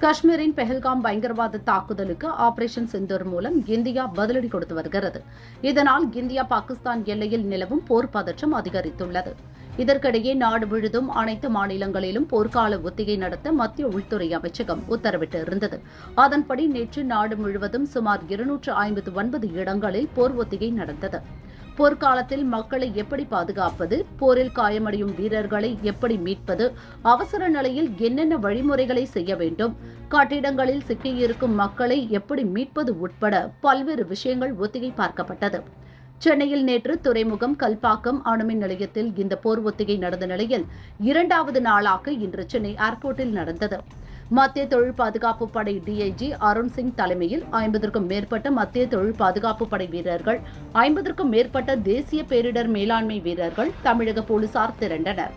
காஷ்மீரின் பெஹல்காம் பயங்கரவாத தாக்குதலுக்கு ஆபரேஷன் செந்தூர் மூலம் இந்தியா பதிலடி கொடுத்து வருகிறது. இதனால் இந்தியா பாகிஸ்தான் எல்லையில் நிலவும் போர் பதற்றம் அதிகரித்துள்ளது. இதற்கிடையே நாடு முழுதும் அனைத்து மாநிலங்களிலும் போர்க்கால ஒத்திகை நடத்த மத்திய உள்துறை அமைச்சகம் உத்தரவிட்டு இருந்தது அதன்படி நேற்று நாடு முழுவதும் சுமார் இருநூற்று ஐம்பத்து ஒன்பது இடங்களில் போர் ஒத்திகை நடந்தது. போர்க்காலத்தில் மக்களை எப்படி பாதுகாப்பது போரில் காயமடையும் வீரர்களை எப்படி மீட்பது அவசர நிலையில் என்னென்ன வழிமுறைகளை செய்ய வேண்டும் கட்டிடங்களில் சிக்கியிருக்கும் மக்களை எப்படி மீட்பது உட்பட பல்வேறு விஷயங்கள் ஒத்திகை பார்க்கப்பட்டது. சென்னையில் நேற்று துறைமுகம் கல்பாக்கம் அணுமின் நிலையத்தில் இந்த போர் ஒத்திகை நடந்த நிலையில் இரண்டாவது நாளாக இன்று சென்னை ஏர்போர்ட்டில் நடந்தது. மத்திய தொழில் பாதுகாப்பு படை டிஐஜி அருண் சிங் தலைமையில் ஐம்பதற்கும் மேற்பட்ட மத்திய தொழில் பாதுகாப்பு படை வீரர்கள் ஐம்பதற்கும் மேற்பட்ட தேசிய பேரிடர் மேலாண்மை வீரர்கள் தமிழக போலீசார் திரண்டனர்.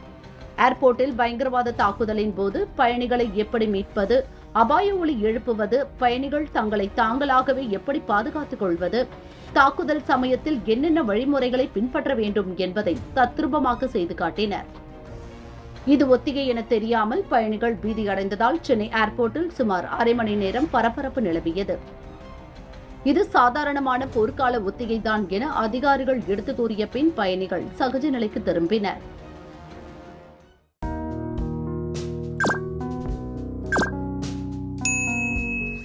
ஏர்போர்ட்டில் பயங்கரவாத தாக்குதலின் போது பயணிகளை எப்படி மீட்பது அபாய ஒளி எழுப்புவது பயணிகள் தங்களை தாங்களாகவே எப்படி பாதுகாத்துக் கொள்வது தாக்குதல் சமயத்தில் என்னென்ன வழிமுறைகளை பின்பற்ற வேண்டும் என்பதை தத்ரூபமாக செய்து காட்டினர். இது ஒத்திகை என தெரியாமல் பயணிகள் பீதி அடைந்ததால் சென்னை ஏர்போர்ட்டில் சுமார் அரை மணி நேரம் பரபரப்பு நிலவியது. இது சாதாரணமான போர்க்கால ஒத்திகைதான் என அதிகாரிகள் எடுத்து கூறிய பின் பயணிகள் சகஜ நிலைக்கு திரும்பினர்.